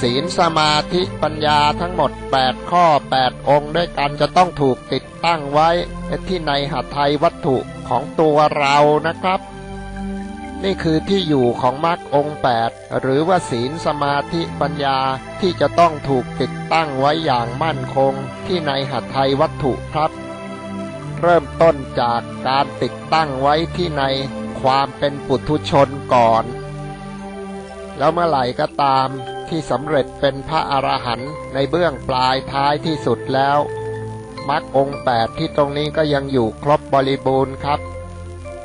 ศีลสมาธิปัญญาทั้งหมด 8 ข้อ 8 องค์ด้วยกันจะต้องถูกติดตั้งไว้ที่ในหัตถยวัตถุของตัวเรานะครับ นี่คือที่อยู่ของมรรคองค์8หรือว่าศีลสมาธิปัญญาที่จะต้องถูกติดตั้งไว้อย่างมั่นคงที่ในหัตถยวัตถุครับ เริ่มต้นจากการติดตั้งไว้ที่ในความเป็นปุถุชนก่อน แล้วเมื่อไหร่ก็ตาม ที่สำเร็จเป็นพระอรหันต์ในเบื้องปลายท้ายที่สุดแล้วมรรคองค์แปดที่ตรงนี้ก็ยังอยู่ครบบริบูรณ์ครับ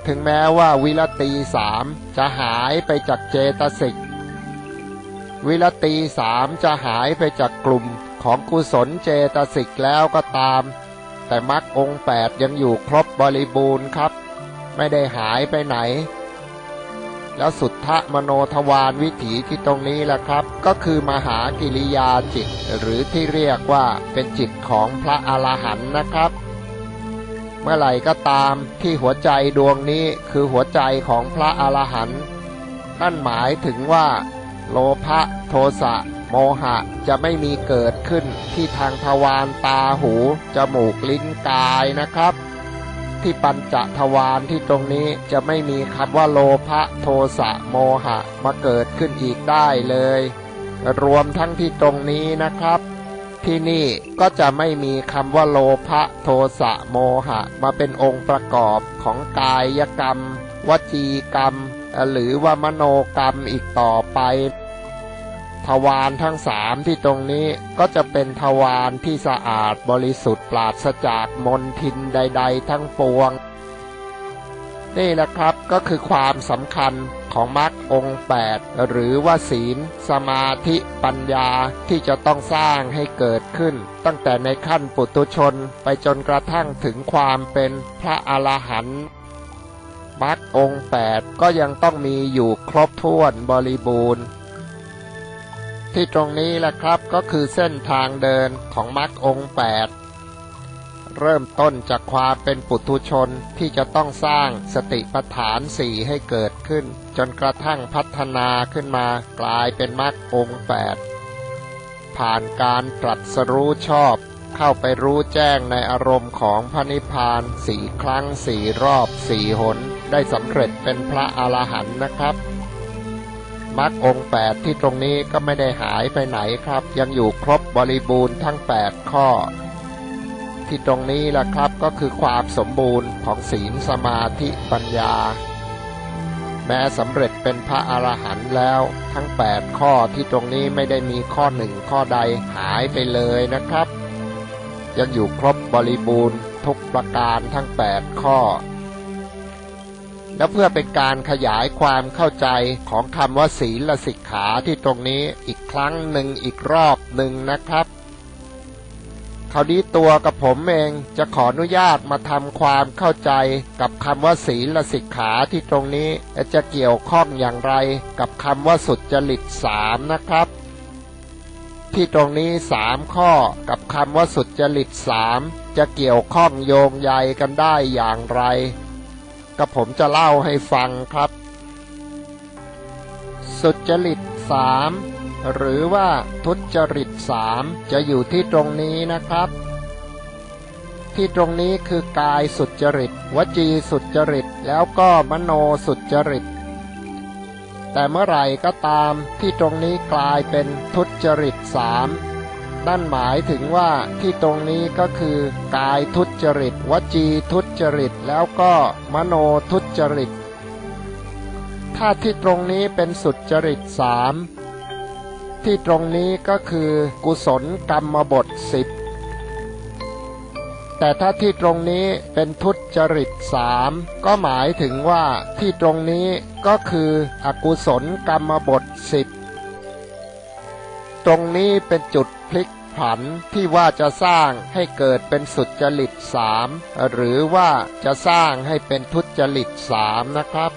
ถึงแม้ว่าวิรตีสามจะหายไปจากเจตสิก วิรตีสามจะหายไปจากกลุ่มของกุศลเจตสิกแล้วก็ตาม แต่มรรคองค์แปดยังอยู่ครบบริบูรณ์ครับ ไม่ได้หายไปไหน แล้วสุทธมโนทวารวิถีที่ตรงนี้แหละครับ ก็คือมหากิริยาจิต หรือที่เรียกว่าเป็นจิตของพระอรหันต์นะครับ เมื่อไหร่ก็ตามที่หัวใจดวงนี้คือหัวใจของพระอรหันต์นั่นหมายถึงว่า โลภะโทสะโมหะจะไม่มีเกิดขึ้นที่ทางทวารตาหู จมูกลิ้นกายนะครับ ที่ปัญจทวารที่ตรงนี้จะไม่มีคำว่าโลภะโทสะโมหะมาเกิดขึ้นอีกได้เลย รวมทั้งที่ตรงนี้นะครับ ที่นี่ก็จะไม่มีคำว่าโลภะโทสะโมหะ มาเป็นองค์ประกอบของกายกรรม วจีกรรม หรือว่ามโนกรรมอีกต่อไป ทวารทั้งสามที่ตรงนี้ก็จะเป็นทวารที่สะอาดบริสุทธิ์ปราศจากมลทินใด ๆ ทั้งปวง นี่แหละครับก็คือความสำคัญของมรรคองค์แปดหรือว่าศีล สมาธิปัญญาที่จะต้องสร้างให้เกิดขึ้น ตั้งแต่ในขั้นปุตุชนไปจนกระทั่งถึงความเป็นพระอรหันต์มรรคองค์แปดก็ยังต้องมีอยู่ครบถ้วนบริบูรณ์ ที่ตรงนี้แหละครับก็คือเส้นทางเดินของมรรคองค์แปดเริ่มต้นจากความเป็นปุถุชนที่จะต้องสร้างสติปัฏฐานสี่ให้เกิดขึ้น จนกระทั่งพัฒนาขึ้นมากลายเป็นมรรคองค์แปดผ่านการตรัสรู้ชอบ เข้าไปรู้แจ้งในอารมณ์ของพระนิพพานสี่ครั้งสี่รอบสี่หน ได้สำเร็จเป็นพระอรหันต์นะครับ มรรคองค์แปดที่ตรงนี้ก็ไม่ได้หายไปไหนครับ ยังอยู่ครบบริบูรณ์ทั้ง 8 ข้อ ที่ตรงนี้แหละครับก็คือความสมบูรณ์ของศีลสมาธิปัญญา แม้สำเร็จเป็นพระอรหันต์แล้วทั้ง 8 ข้อที่ตรงนี้ไม่ได้มีข้อหนึ่งข้อใดหายไปเลยนะครับ ยังอยู่ครบบริบูรณ์ทุกประการทั้ง 8 ข้อ แล้วเพื่อเป็นการขยายความเข้าใจของคำว่าศีลสิกขาที่ตรงนี้อีกครั้งหนึ่งอีกรอบหนึ่งนะครับคราวนี้ตัวกับผมเองจะขออนุญาตมาทำความเข้าใจกับคำว่าศีลสิกขาที่ตรงนี้จะเกี่ยวข้องอย่างไรกับคำว่าสุดจริตสามนะครับ ที่ตรงนี้สามข้อกับคำว่าสุดจริตสามจะเกี่ยวข้องโยงใยกันได้อย่างไร ก็ผมจะเล่าให้ฟังครับ สุจริตสามหรือว่าทุจริตสามจะอยู่ที่ตรงนี้นะครับ ที่ตรงนี้คือกายสุจริต วจีสุจริต แล้วก็มโนสุจริต แต่เมื่อไหร่ก็ตามที่ตรงนี้กลายเป็นทุจริตสาม นั่นหมายถึงว่าที่ตรงนี้ก็คือกายทุจริต วจีทุจริต แล้วก็มโนทุจริต ถ้าที่ตรงนี้เป็นสุจริตสามที่ตรงนี้ก็คือกุศลกรรมบทสิบแต่ถ้าที่ตรงนี้เป็นทุจริตสามก็หมายถึงว่าที่ตรงนี้ก็คืออกุศลกรรมบทสิบตรงนี้เป็นจุด พลิกผันที่ว่าจะสร้างให้เกิดเป็นสุจริตสามหรือว่าจะสร้างให้เป็นทุจริตสามนะครับ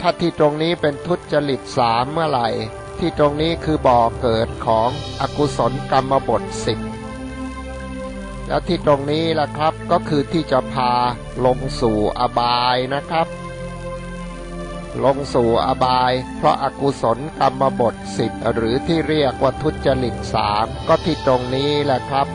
ถ้าที่ตรงนี้เป็นทุจริตสามเมื่อไหร่ ที่ตรงนี้คือบ่อเกิดของอกุศลกรรมบทสิบแล้วที่ตรงนี้ล่ะครับก็คือที่จะพาลงสู่อบายนะครับ ลงสู่อบาย เพราะอากุศลกรรมบทสิบหรือที่เรียกว่าทุจริตสามก็ที่ตรงนี้แหละครับ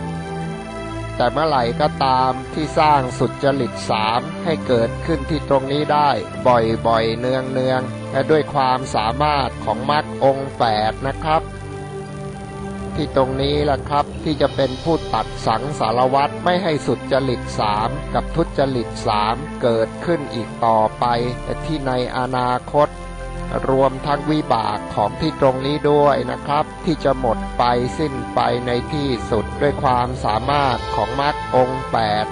แต่เมื่อไหร่ก็ตามที่สร้างสุจริตสามให้เกิดขึ้นที่ตรงนี้ได้ บ่อยๆเนืองๆและด้วยความสามารถของมรรคองแปดนะครับ ที่ตรงนี้แหละครับ ที่จะเป็นผู้ตัดสังสารวัตรไม่ให้สุดจริตสามกับทุจริตสามเกิดขึ้นอีกต่อไปที่ในอนาคต รวมทั้งวิบากของที่ตรงนี้ด้วยนะครับ ที่จะหมดไปสิ้นไปในที่สุดด้วยความสามารถของมรรคองค์แปด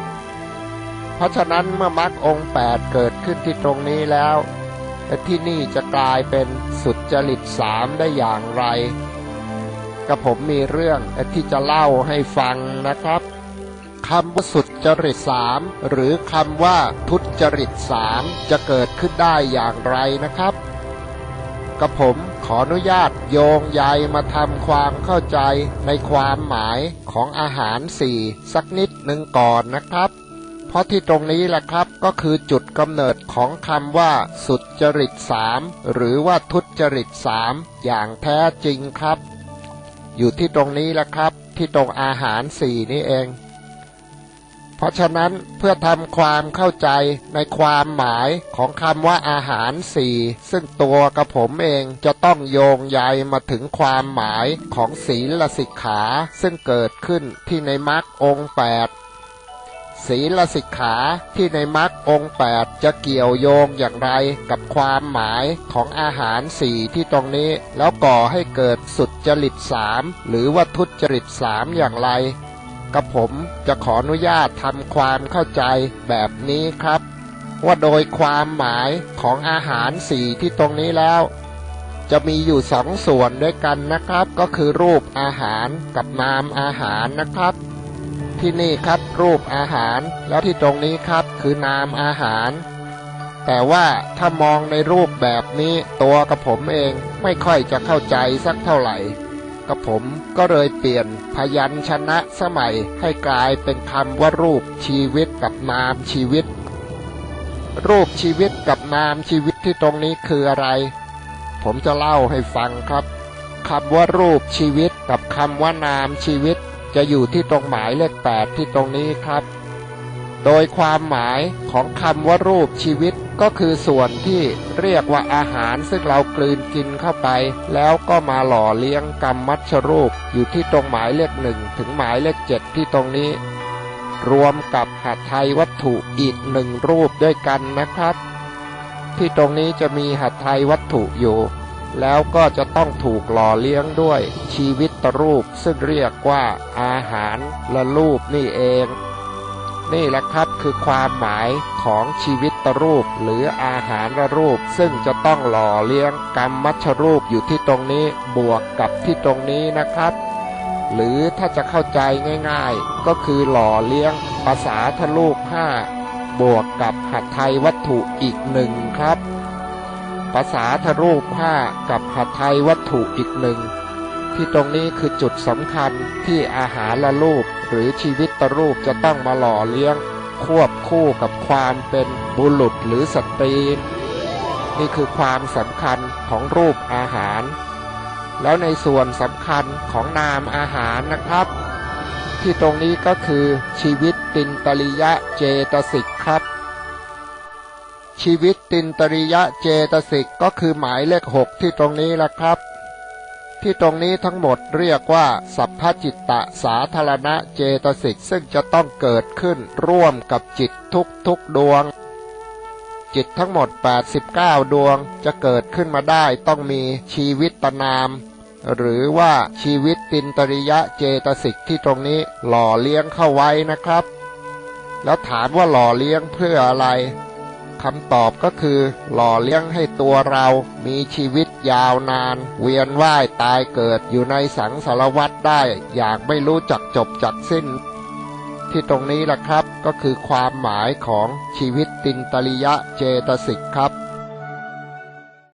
เพราะฉะนั้นเมื่อมรรคองค์แปดเกิดขึ้นที่ตรงนี้แล้วที่นี่จะกลายเป็นสุดจริตสามได้อย่างไร กับผมมีเรื่องที่จะเล่าให้ฟังนะครับคำว่าสุจริตสามหรือคำว่าทุจริตสามจะเกิดขึ้นได้อย่างไรนะครับกับผมขออนุญาตโยงใยมาทำความเข้าใจในความหมายของอาหารสี่สักนิดหนึ่งก่อนนะครับ เพราะที่ตรงนี้แหละครับก็คือจุดกำเนิดของคำว่า สุดจริตสามหรือว่าทุจริตสามอย่างแท้จริงครับ อยู่ที่ตรงนี้แหละครับ ที่ตรงอาหารสี่นี้เอง เพราะฉะนั้นเพื่อทำความเข้าใจในความหมายของคำว่าอาหารสี่ซึ่งตัวกระผมเองจะต้องโยงใยมาถึงความหมายของศีลสิกขา ซึ่งเกิดขึ้นที่ในมรรคองแปด ศีลสิกขาที่ในมรรคองแปดจะเกี่ยวโยงอย่างไรกับความหมายของอาหารสี่ที่ตรงนี้ แล้วก่อให้เกิดสุดจริตสามหรือว่าทุจริตสามอย่างไรกับผมจะขออนุญาตทำความเข้าใจแบบนี้ครับ ว่าโดยความหมายของอาหารสี่ที่ตรงนี้แล้ว จะมีอยู่สองส่วนด้วยกันนะครับ ก็คือรูปอาหารกับนามอาหารนะครับ ที่นี่ครับรูปอาหาร แล้วที่ตรงนี้ครับคือนามอาหาร แต่ว่าถ้ามองในรูปแบบนี้ตัวกับผมเองไม่ค่อยจะเข้าใจสักเท่าไหร่กับผมก็เลยเปลี่ยนพยัญชนะสมัยให้กลายเป็นคำว่ารูปชีวิตกับนามชีวิต รูปชีวิตกับนามชีวิตที่ตรงนี้คืออะไร ผมจะเล่าให้ฟังครับคำว่ารูปชีวิตกับคำว่านามชีวิต จะอยู่ที่ตรงหมายเลขแปดที่ตรงนี้ครับ โดยความหมายของคำว่ารูปชีวิตก็คือส่วนที่เรียกว่าอาหารซึ่งเรากลืนกินเข้าไป แล้วก็มาหล่อเลี้ยงกรรมมัชรูปอยู่ที่ตรงหมายเลขหนึ่งถึงหมายเลขเจ็ดที่ตรงนี้ รวมกับหัตถยวัตถุอีกหนึ่งรูปด้วยกันนะครับ ที่ตรงนี้จะมีหัตถยวัตถุอยู่ แล้วก็จะต้องถูกหล่อเลี้ยงด้วยชีวิตตรูปซึ่งเรียกว่าอาหารและรูปนี่เอง นี่แหละครับคือความหมายของชีวิตตรูปหรืออาหารรูป ซึ่งจะต้องหล่อเลี้ยงกรรมมัชรูปอยู่ที่ตรงนี้บวกกับที่ตรงนี้นะครับ หรือถ้าจะเข้าใจง่ายๆ ก็คือหล่อเลี้ยงภาษาทะลูกห้าบวกกับหัตถยวัตถุอีกหนึ่งครับ ภาษาทรูปห้ากับหัตถยวัตถุอีกหนึ่ง ที่ตรงนี้คือจุดสำคัญที่อาหารละรูปหรือชีวิตตรูปจะต้องมาหล่อเลี้ยง ควบคู่กับความเป็นบุรุษหรือสตรี นี่คือความสำคัญของรูปอาหาร แล้วในส่วนสำคัญของนามอาหารนะครับ ที่ตรงนี้ก็คือชีวิตตินตริยะเจตสิกครับ ชีวิตตินตริยะเจตสิกก็คือหมายเลขหกที่ตรงนี้แหละครับ ที่ตรงนี้ทั้งหมดเรียกว่า สัพพจิตตะสาธารณะเจตสิกซึ่งจะต้องเกิดขึ้นร่วมกับจิตทุกทุกดวง จิตทั้งหมด 89 ดวงจะเกิดขึ้นมาได้ต้องมีชีวิตตนาม หรือว่าชีวิตตินตริยะเจตสิกที่ตรงนี้หล่อเลี้ยงเข้าไว้นะครับ แล้วถามว่าหล่อเลี้ยงเพื่ออะไร คำตอบก็คือ หล่อเลี้ยงให้ตัวเรามีชีวิตยาวนาน เวียนว่ายตายเกิดอยู่ในสังสารวัฏได้ อย่างไม่รู้จักจบจักสิ้น ที่ตรงนี้แหละครับก็คือความหมายของชีวิตตินตริยะเจตสิกครับ